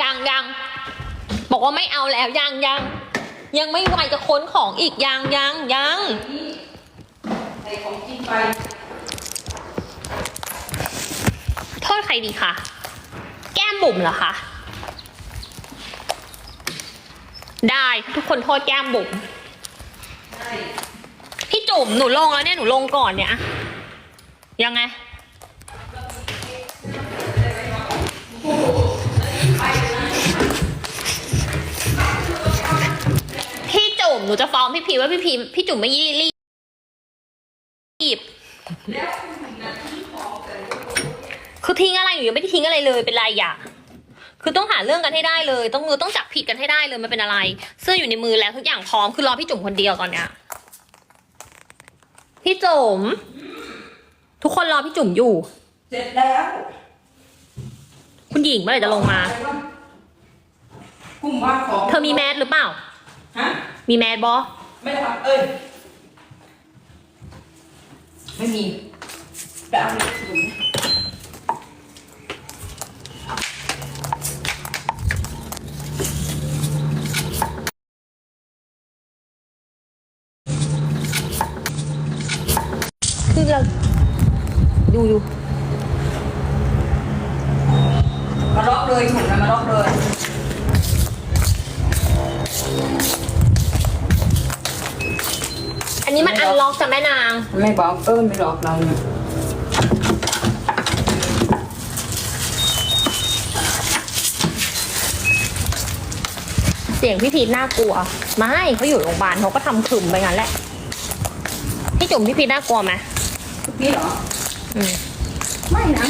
ยังยังบอกว่าไม่เอาแล้วยังยังยังไม่ไหวจะค้นของอีกยังยังยังใส่ของกินไปโทษใครดีคะแก้มบุ๋มเหรอคะได้ทุกคนโทษแก้มบุ๋มใช่พี่จุ๋มหนูลงแล้วเนี่ยหนูลงก่อนเนี่ยอะยังไง หนูจะฟ้องพี่พีว่าพี่พีพี่จุ๋มไม่ยี่รีบคือทิ้งอะไรอยู่ยังไม่ได้ทิ้งอะไรเลยเป็นไรอย่าคือต้องหาเรื่องกันให้ได้เลย ต้องมือต้องจับผิดกันให้ได้เลยมันเป็นอะไร เสื้ออยู่ในมือแล้วทุกอย่างพร้อมคือรอพี่จุ๋มคนเดียวตอนเนี้ยพี่จุ๋มทุกคนรอพี่จุ๋มอยู่เสร็จแล้ว คุณหญิงเมื่อไหร่จะลงมา กลุ่มว่าของเธอมีแมสหรือเปล่า ฮะ มีแมสบอไม่ได้ทำเอ้ย ไม่มีไปเอาเลยถุงคือเราดูดูมาล็อกเลยถุงนะมาล็อกเลย มันอันล็อกจ้ะแม่นาง ไม่บอกเออไม่ล็อกเราเนี่ยเสียงพี่พีทน่ากลัว ไม่เขาอยู่โรงพยาบาลเขาก็ทำขึมไปงั้นแหละ พี่จุ๋มพี่พีทน่ากลัวไหมพี่เหรออืมไม่นะ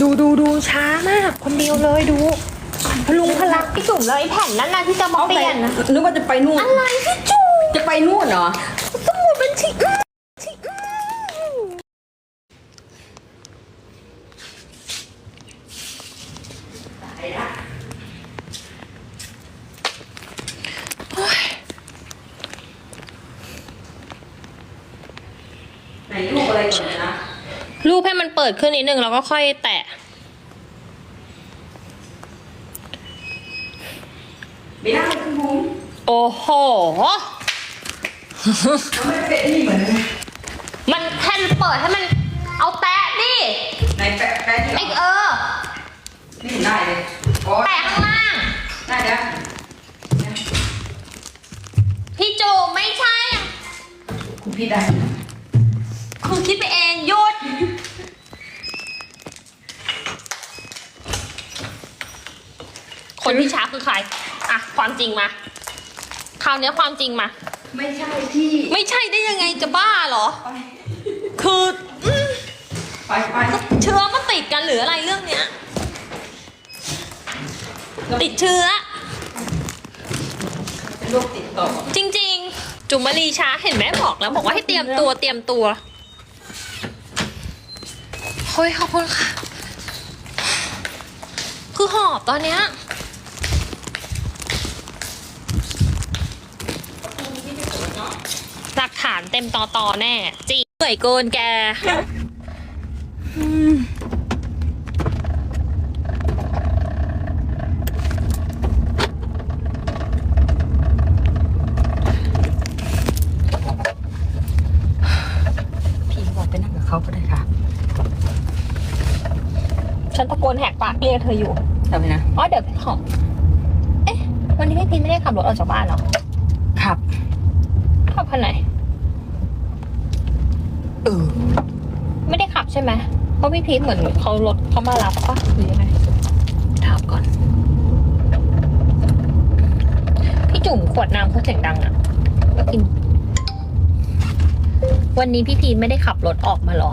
ดูดูดูช้ามาก คนเดียวเลยดู พลุงพลักพี่จุ๋มเลยไอ้แผ่นนั้นนะที่จะมาเปลี่ยนนะนึกว่าจะไปนู่น อะไรพี่จุ๋มจะไปนู่นเหรอสมุดบัญชีอื้อที่อื้อโอ๊ยไหนลูกอะไรก่อนนะ รูปให้มันเปิดขึ้นนิดนึงแล้วก็ค่อยแตะ ไม่ได้คุณบุ้มโอ้โหเขาไม่ได้เป็นนี่เหมือนมันแค่เปิดให้มันเอาแตะดิในแปะแปะที่ไอเออ นี่ได้เลยโอ้ยแตะข้างล่าง ได้แล้วพี่จูไม่ใช่ คุณพี่ได้ คุณคิดไปเองหยุด คนที่ช้าคือใคร อะความจริงมาคราวเนี้ยความจริงมา ไม่ใช่ที่ไม่ใช่ได้ยังไงจะบ้าเหรอ ไปคืออืมไปไปเชื้อมาติดกันหรืออะไรเรื่องเนี้ย ติดเชื้อ เป็นโรคติดต่อจริง ๆ จุ๋มมารีช้าเห็นไหมบอกแล้วบอกว่าให้เตรียมตัวเตรียมตัวเฮ้ยขอบคุณค่ะ คือหอบตอนเนี้ยหลักฐานเต็ มต่อต่อแน่จริงเหนื่อยเกินแกพี่บอกไปนั่งกับเขาก็ได้ค่ะฉันตะโกนแหกปากเรียกเธออยู่ทำไมนะอ๋อเดี๋ยวขอเอ๊ะ วันนี้พี่พีไม่ได้ขับรถออกจากบ้านเหรอขับขับคันไหน เออ ไม่ได้ขับใช่ไหมเพราะพี่พีทเหมือนเขารถเขามารับปะหรือยังไงถามก่อน พี่จุ๋มขวดน้ำเขาเสียงดังอะก็กิน วันนี้พี่พีทไม่ได้ขับรถออกมาหรอ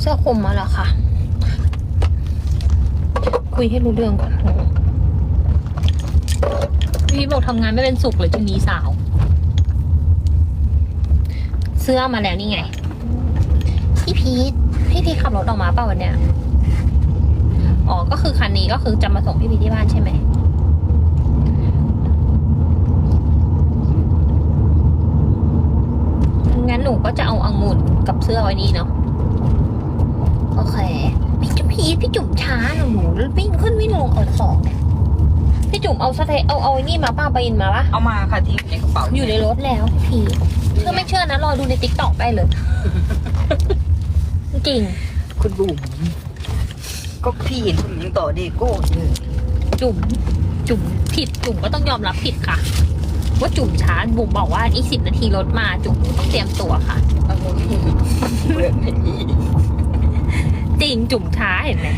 เสื้อคลุมมาแล้วค่ะ คุยให้รู้เรื่องก่อนพี่บอกทำงานไม่เป็นสุขเลยช่วงนี้สาว เสื้อมาแล้วนี่ไง พี่พีทพี่พีทขับรถออกมาเปล่าวันเนี้ยอ๋อ ก็คือคันนี้ก็คือจะมาส่งพี่พีที่บ้านใช่ไหมงั้นหนูก็จะเอาองุ่นกับเสื้อไว้นี่เนาะ โอเค พี่จุ๊พีพี่จุ๋มช้า ขึ้นวิ่งลงเอาของเนี่ยพี่จุ๋มเอาสเตเอาเอาไอ้นี่มาป้าไปอินมาปะเอามาค่ะที่อยู่ในกระเป๋าอยู่ในรถแล้วพี่พีเชื่อไม่เชื่อนะรอดูในติ๊กต็อกได้เลย จริงคุณบุ๋มก็พี่เห็นคุณยังต่อเดโก้เลยจุ่มจุ่มผิดจุ่มก็ต้องยอมรับผิดค่ะ ว่าจุ่มช้าบุ๋มบอกว่าอีกสิบนาทีรถมาจุ่มต้องเตรียมตัวค่ะเอาหมดเปลือกไม่ดีจริงจุ่มช้าเห็นไหม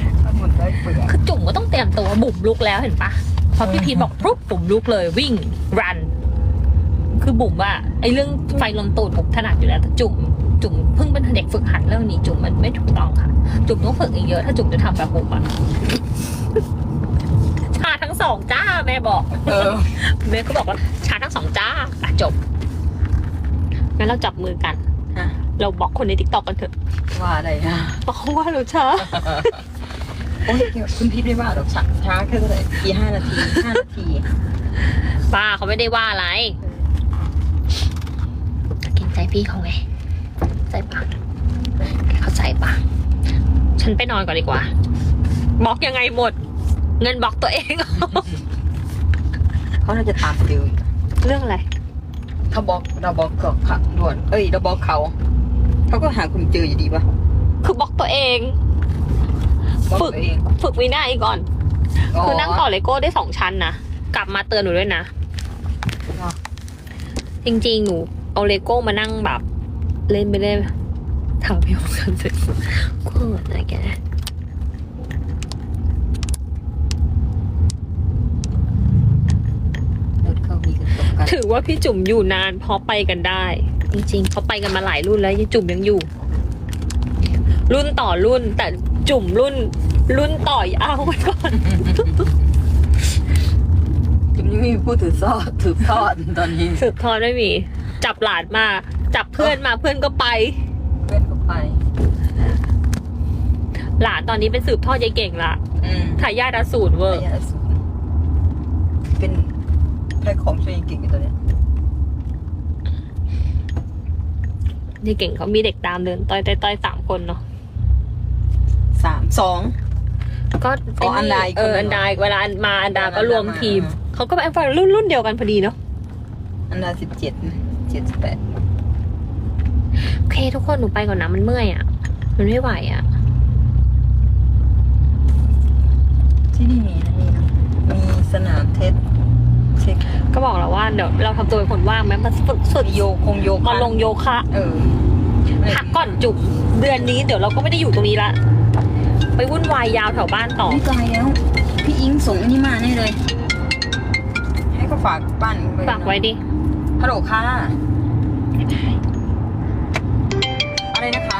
เอาหมดได้เปลือกคือจุ่มก็ต้องเตรียมตัวบุ๋มลุกแล้วเห็นปะพอพี่พีทบอกปุ๊บบุ๋มลุกเลยวิ่งรัน คือบุ๋มว่าไอ้เรื่องไฟลนตูดบุ๋มถนัดอยู่แล้วแต่จุ่มจุ่มเพิ่งเป็นเด็กฝึกหัดเรื่องนี้จุ่มมันไม่ถูกต้องค่ะ จุ่มต้องฝึกอีกเยอะถ้าจุ่มจะทำแบบบุ๋มอะชาทั้งสองจ้าแม่บอกเออแม่ก็บอกว่าชาทั้งสองจ้าอะจบงั้นเราจับมือกันฮะเราบอกคนในติ๊กต็อกกันเถอะว่าอะไรนะบอกเขาว่าเราช้า โอ้ยเดี๋ยวคุณพี่ไม่ว่าหรอกช้าช้าแค่เท่าไหร่กี่ห้านาทีห้านาทีป้าเขาไม่ได้ว่าอะไรเกินใจพี่เขาไงใจปะเข้าใจปะฉันไปนอนก่อนดีกว่าบล็อกยังไงหมด เงินบล็อกตัวเองเขาน่าจะตามเร็วอยู่เรื่องอะไรถ้าบล็อกเราบล็อกก็ขังด่วน เอ้ยเราบล็อกเขา เขาก็หาคุณเจออยู่ดีปะคือบล็อกตัวเองบล็อก ฝึกตัวเองฝึกวินัยก่อน คือนั่งต่อเลโก้ได้สองชั้นนะ กลับมาเตือนหนูด้วยนะอ๋อจริงๆ หนู เอาเลโก้มานั่งแบบ เล่นไปเล่นถามพี่ของกันเสร็จกูเหมือนอะไรแกรถเขามีกันตกกันถือว่าพี่จุ๋มอยู่นานเพราะไปกันได้ จริงๆเขาไปกันมาหลายรุ่นแล้วยังจุ๋มยังอยู่ รุ่นต่อรุ่นแต่ จุ๋มรุ่น รุ่นต่อยาวไปก่อนจุ๊บยังไม่มีผู้ถือซอดถือทอดตอนนี้สืบทอดไม่มี จับหลานมา จับเพื่อนมาเพื่อนก็ไป เพื่อนก็ไป หลานตอนนี้เป็นสืบทอดยายเก่งละอืมทายาทอสูรเวอร์ระยะสูงเป็นแพ็คของช่วยเก่งอยู่ตอนเนี้ยยายเก่งเขามีเด็กตามเดินต้อยต้อยต้อยสามคนเนาะ สามสอง ก็อ๋ออันดาอีกคนเออหนึ่อังนเหรอดาเวลามาอันดาก็รวมอันดามาทีมเขาก็เป็นรุ่นรุ่นเดียวกันพอดีเนาะอันดาสิบเจ็ดเจ็ดสิบแปดโอเค ทุกคนหนูไปก่อนนะมันเมื่อยอะ มันไม่ไหวอะ ที่นี่มีนะนี่นะมีสนามเทสเช็คก็บอกแล้วว่าเดี๋ยวเราทำตัวเป็นคนว่างไหมมาฝึกฝึกมีโยคงโยคะมาลงโยคะ เออพักก่อนจุ๋มเดือนนี้เดี๋ยวเราก็ไม่ได้อยู่ตรงนี้ละ ไปวุ่นวายยาวแถวบ้านต่อไม่ไกลแล้ว พี่อิงส่งอันนี้มาแน่เลย ให้ก็ฝากบ้านฝากไว้ดิฮัลโหลค่ะอะไรนะคะ